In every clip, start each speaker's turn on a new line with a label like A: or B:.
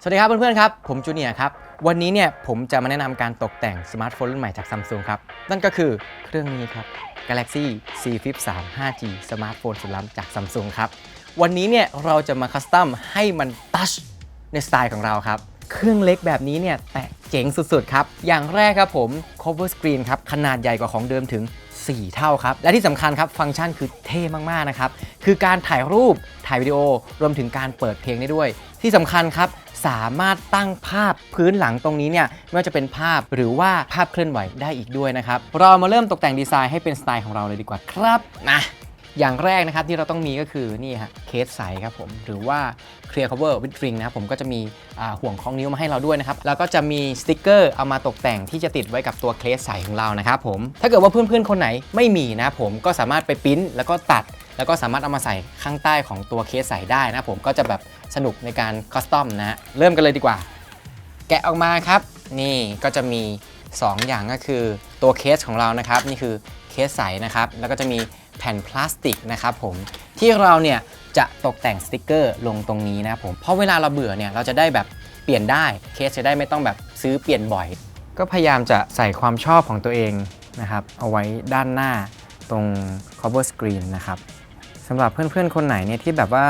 A: สวัสดีครับเพื่อนๆครับ ผมจูเนียร์ครับ วันนี้เนี่ยผมจะมาแนะนำการตกแต่งสมาร์ทโฟนรุ่นใหม่จากซัมซุงครับ นั่นก็คือเครื่องนี้ครับ Galaxy C Flip 3 5G สมาร์ทโฟนสุดล้ำจากซัมซุงครับ วันนี้เนี่ยเราจะมาคัสตอมให้มันทัชในสไตล์ของเราครับ เครื่องเล็กแบบนี้เนี่ยแต่เจ๋งสุดๆครับ อย่างแรกครับผม cover screen ครับ ขนาดใหญ่กว่าของเดิมถึง 4 เท่าครับ และที่สำคัญครับฟังก์ชันคือเท่มากๆนะครับ คือการถ่ายรูปถ่ายวิดีโอรวมถึงการเปิดเพลงได้ด้วย ที่สำคัญครับสามารถตั้งภาพพื้นหลังตรงนี้เนี่ยไม่ว่าจะเป็นภาพหรือว่าภาพเคลื่อนไหวได้อีกด้วยนะครับ เรามาเริ่มตกแต่งดีไซน์ให้เป็นสไตล์ของเราเลยดีกว่าครับนะ อย่างแรกนะครับที่เราต้องมีก็คือนี่ฮะเคสใสครับผม หรือว่า Clear Cover with Ring นะครับผมก็จะมีห่วงคล้องนิ้วมาให้เราด้วยนะครับ แล้วก็จะมีสติกเกอร์เอามาตกแต่งที่จะติดไว้กับตัวเคสใสของเรานะครับผม ถ้าเกิดว่าเพื่อนๆคนไหนไม่มีนะผมก็สามารถไปปริ้นแล้วก็ตัดแล้วก็สามารถเอามาใส่ข้างใต้ของตัวเคสใสได้นะผมก็จะแบบสนุกในการคัสตอมนะฮะเริ่มกันเลยดีกว่า แกะออกมาครับ นี่ก็จะมี 2 อย่างก็คือตัวเคสของเรานะครับ นี่คือเคสใสนะครับ แล้วก็จะมี แผ่นพลาสติกนะครับผมที่เราเนี่ยจะตกแต่งสติกเกอร์ลงตรงนี้นะครับผมเพราะเวลาเราเบื่อเนี่ยเราจะได้แบบเปลี่ยนได้เคสจะได้ไม่ต้องแบบซื้อเปลี่ยนบ่อย ก็พยายามจะใส่ความชอบของตัวเองนะครับเอาไว้ด้านหน้าตรง cover screen นะครับสำหรับเพื่อนๆ คนไหนเนี่ยที่แบบว่า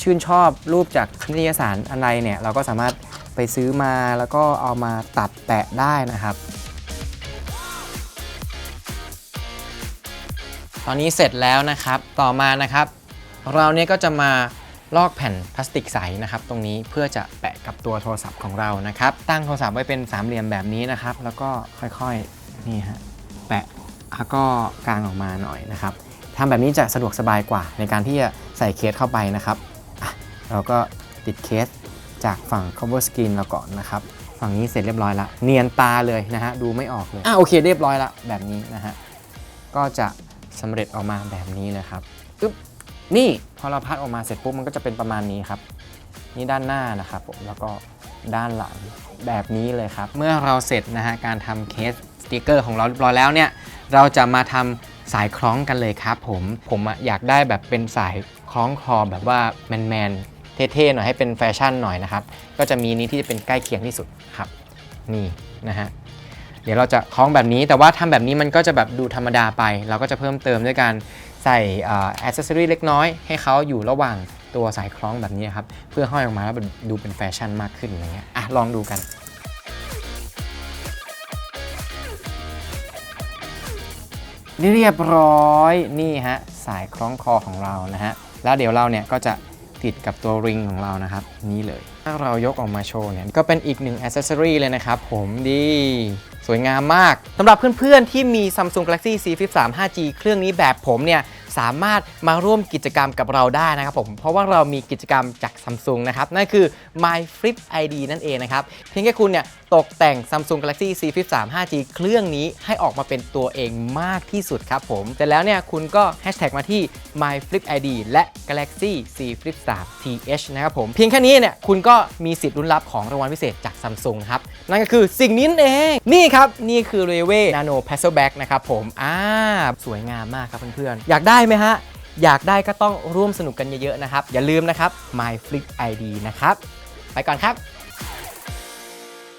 A: ชื่นชอบรูปจากนิตยสารอะไรเนี่ยเราก็สามารถไปซื้อมาแล้วก็เอามาตัดแปะได้นะครับ ตอนนี้เสร็จแล้วนะครับ ต่อมานะครับ เราเนี่ยก็จะมาลอกแผ่นพลาสติกใสนะครับ ตรงนี้เพื่อจะแปะกับตัวโทรศัพท์ของเรานะครับ ตั้งโทรศัพท์ไว้เป็นสามเหลี่ยมแบบนี้นะครับ แล้วก็ค่อยๆนี่ฮะแปะแล้วก็กางออกมาหน่อยนะครับทำแบบนี้จะสะดวกสบายกว่า ในการที่จะใส่เคสเข้าไปนะครับอะเราก็ติดเคสจากฝั่ง cover screen เราก่อนนะครับ ฝั่งนี้เสร็จเรียบร้อยละเนียนตาเลยนะฮะดูไม่ออกเลยอะโอเคเรียบร้อยละแบบนี้นะฮะก็จะ สำเร็จออกมาแบบนี้เลยครับอึ๊บนี่พอเราพัดออกมาเสร็จปุ๊บมันก็จะเป็นประมาณนี้ครับ นี่ด้านหน้านะครับผมแล้วก็ด้านหลังแบบนี้เลยครับ เมื่อเราเสร็จนะฮะการทำเคสสติกเกอร์ของเราเรียบร้อยแล้วเนี่ยเราจะมาทำสายคล้องกันเลยครับผมผมอะอยากได้แบบเป็นสายคล้องคอแบบว่าแมนๆเท่ๆหน่อยให้เป็นแฟชั่นหน่อยนะครับ ก็จะมีนี้ที่จะเป็นใกล้เคียงที่สุดครับ นี่นะฮะ เดี๋ยวเราจะคล้องแบบนี้ แต่ว่าทำแบบนี้มันก็จะแบบดูธรรมดาไป เราก็จะเพิ่มเติมด้วยการใส่อ c เซสซอรีเล็กน้อยให้เขาอยู่ระหว่างตัวสายคล้องแบบนี้ครับ เพื่อห้อยออกมาแล้วดูเป็นแฟชั่นมากขึ้นอะไรเงี้ยอะลองดูกันเรียบร้อยนี่ฮะสายคล้องคอของเรานะฮะแล้วเดี๋ยวเราเนี่ยก็จะ ติดกับตัวริงของเรานะครับ นี่เลย ถ้าเรายกออกมาโชว์เนี่ย ก็เป็นอีกหนึ่งอ c เซสซอรีเลยนะครับผมดีสวยงามมากสำหรับเพื่อนๆที่มี Samsung Galaxy C53 5G เครื่องนี้แบบผมเนี่ย สามารถมาร่วมกิจกรรมกับเราได้นะครับผมเพราะว่าเรามีกิจกรรมจาก Samsung นะครับนั่นคือ My Flip ID นั่นเองนะครับเพียงแค่คุณเนี่ยตกแต่ง Samsung Galaxy C Flip 3 5G เครื่องนี้ให้ออกมาเป็นตัวเองมากที่สุดครับผมแต่แล้วเนี่ยคุณก็แฮชแท็กมาที่ My Flip ID และ Galaxy C Flip 3 TH นะครับผมเพียงแค่นี้เนี่ยคุณก็มีสิทธิ์ลุ้นรับของรางวัลพิเศษจาก Samsung ครับ นั่นก็คือสิ่งนี้นเอง นี่ครับ นี่คือ r e w a y Nano p a s s e l Back นะครับผมอ่าสวยงามมากครับเพื่อนๆ อยากได้ไหมฮะ อยากได้ก็ต้องร่วมสนุกกันเยอะๆนะครับ อย่าลืมนะครับ My Flip ID นะครับ ไปก่อนครับ